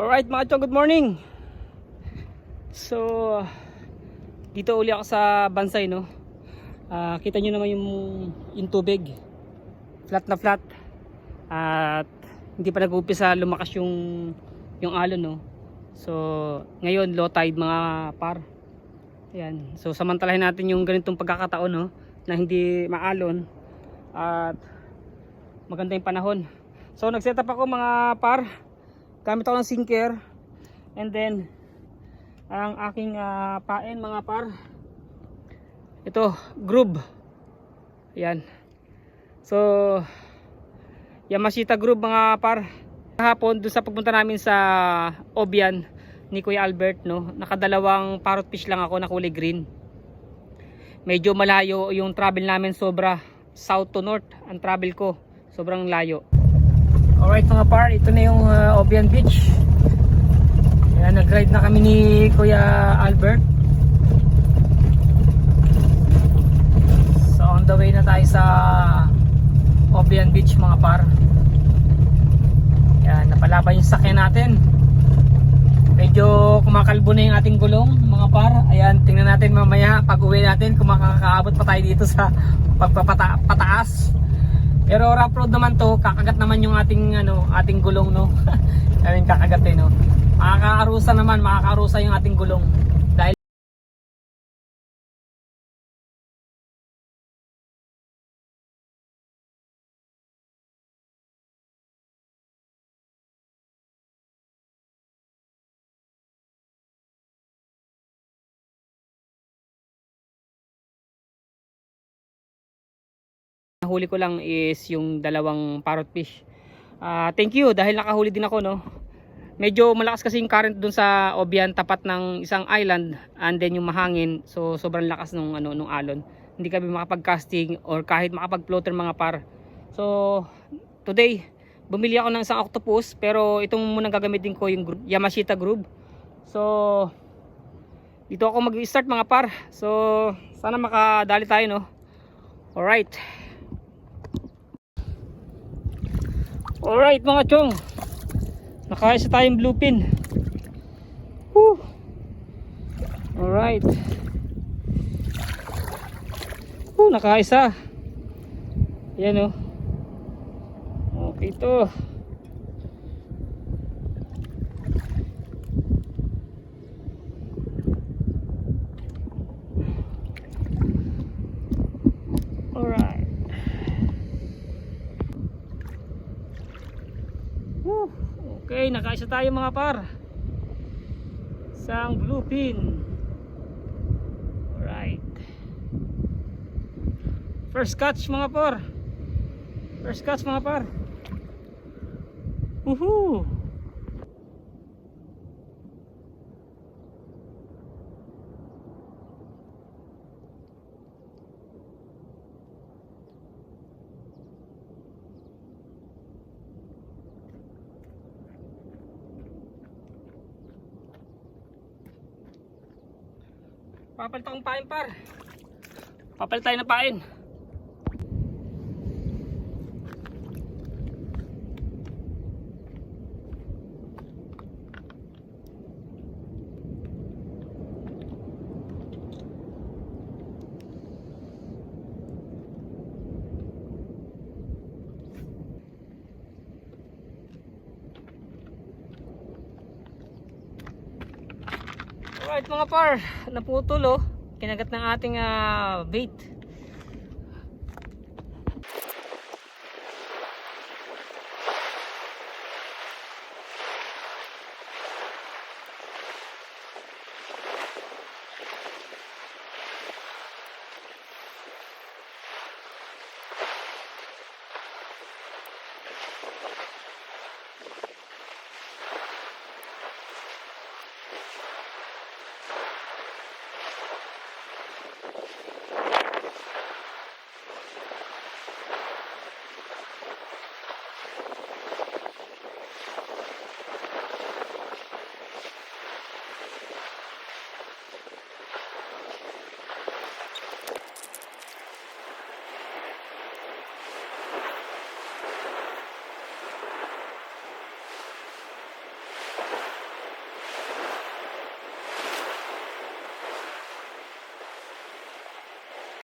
Alright mga chong, good morning! So, dito uli ako sa Bansay, no? Ah, kita nyo naman yung, yung tubig. Flat na flat. At hindi pa nag-upisa lumakas yung, yung alon, no? So, ngayon low tide mga par. Ayan. So, samantalahin natin yung ganitong pagkakataon, no? Na hindi maalon. At maganda yung panahon. So, nag-set up ako mga par gamit ako ng sinker. And then ang aking ah, pain mga par. Ito groove yan so Yamashita groove mga par. Kahapon doon sa pagpunta namin sa Obian ni Kuya Albert no nakadalawang parrot fish lang ako na kulay green. Medyo malayo yung travel namin sobra. South to north ang travel ko. Sobrang layo Alright mga par, ito na yung uh, Obian Beach. Ayan, nag-ride na kami ni Kuya Albert. So on the way na tayo sa Obian Beach mga par. Ayan, napalaban yung sakyan natin. Medyo kumakalbo na yung ating gulong mga par. Ayan, tingnan natin mamaya pag uwi natin kung makakaabot pa tayo dito sa pagpapataas. Pero rough road naman to, kakagat naman yung ating ano, ating gulong no. I mean kakagat eh no. Makakaarusa naman, makakaarusa yung ating gulong. Nahuli ko lang is yung dalawang parrot fish. Ah, thank you dahil nakahuli din ako no. Medyo malakas kasi yung current dun sa Obian tapat ng isang island and then yung mahangin so sobrang lakas nung ano nung alon. Hindi kami makapag-casting or kahit makapag-floater mga par. So today bumili ako ng isang octopus pero itong muna gagamitin ko yung group, Yamashita group. So dito ako mag-start mga par. So sana makadali tayo no. Alright. Alright mga chong. Nakaisa tayong bluepin. Woo. Alright. Woo, Nakaisa. Yan o Okay to Alright Woo. Okay, nakaisa tayo mga par. Isang blue pin. Alright. First catch mga par. First catch mga par. Woohoo! Papalit akong pain par. Papalit tayo ng pain. Alright mga par, naputol oh. Kinagat ng ating ah, bait.